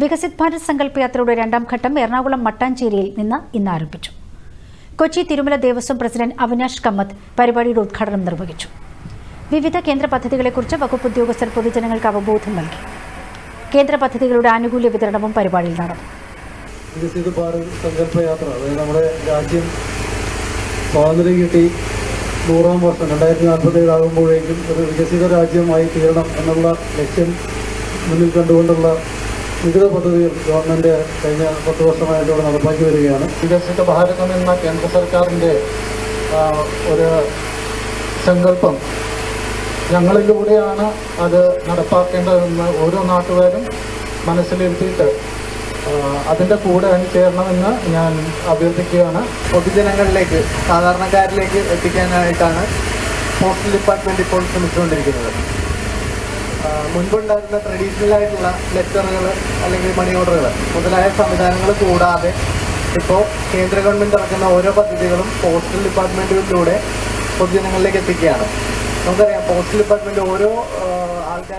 വികസിത് ഭാരത് സങ്കല്പ യാത്രയുടെ രണ്ടാം ഘട്ടം എറണാകുളം മട്ടാഞ്ചേരിയിൽ നിന്ന് ഇന്ന് ആരംഭിച്ചു. കൊച്ചി തിരുമല ദേവസ്വം പ്രസിഡന്റ് അവിനാഷ് കമ്മത്ത് പരിപാടിയുടെ ഉദ്ഘാടനം നിർവഹിച്ചു. വിവിധ കേന്ദ്ര പദ്ധതികളെക്കുറിച്ച് വകുപ്പ് ഉദ്യോഗസ്ഥർ പൊതുജനങ്ങൾക്ക് അവബോധം നൽകി. കേന്ദ്ര പദ്ധതികളുടെ ആനുകൂല്യ വിതരണവും പരിപാടിയിൽ നടന്നു. വികസിത ഭാരത് സങ്കല്പ യാത്ര അതായത് നമ്മുടെ രാജ്യം സ്വാതന്ത്ര്യം കിട്ടി നൂറാം വർഷം രണ്ടായിരത്തി നാൽപ്പത്തേഴാകുമ്പോഴേക്കും ഒരു വികസിത രാജ്യമായി തീരണം എന്നുള്ള ലക്ഷ്യം മുന്നിൽ കണ്ടുകൊണ്ടുള്ള വിവിധ പദ്ധതികൾ ഗവൺമെന്റ് കഴിഞ്ഞ പത്ത് വർഷമായിട്ട് ഇവിടെ നടപ്പാക്കി വരികയാണ്. വികസിത ഭാരതം എന്ന കേന്ദ്ര സർക്കാരിന്റെ ഒരു സങ്കല്പം ഞങ്ങളിലൂടെയാണ് അത് നടപ്പാക്കേണ്ടതെന്ന് ഓരോ നാട്ടുകാരും മനസ്സിലിരുത്തിയിട്ട് അതിന്റെ കൂടെ അണിചേരണമെന്ന് ഞാൻ അഭ്യർത്ഥിക്കുകയാണ്. പൊതുജനങ്ങളിലേക്ക് സാധാരണക്കാരിലേക്ക് എത്തിക്കാനായിട്ടാണ് പോസ്റ്റൽ ഡിപ്പാർട്ട്മെന്റ് ഇപ്പോൾ ശ്രമിച്ചുകൊണ്ടിരിക്കുന്നത്. മുൻപുണ്ടായിരുന്ന ട്രഡീഷണൽ ആയിട്ടുള്ള ലെറ്ററുകൾ അല്ലെങ്കിൽ മണി ഓർഡറുകൾ മുതലായ സംവിധാനങ്ങൾ കൂടാതെ ഇപ്പോൾ കേന്ദ്ര ഗവൺമെന്റ് ഇറക്കുന്ന ഓരോ പദ്ധതികളും പോസ്റ്റൽ ഡിപ്പാർട്ട്മെന്റുകളിലൂടെ പൊതുജനങ്ങളിലേക്ക് എത്തിക്കുകയാണ്. നമുക്കറിയാം പോസ്റ്റൽ ഡിപ്പാർട്ട്മെന്റ് ഓരോ ആൾക്കാർ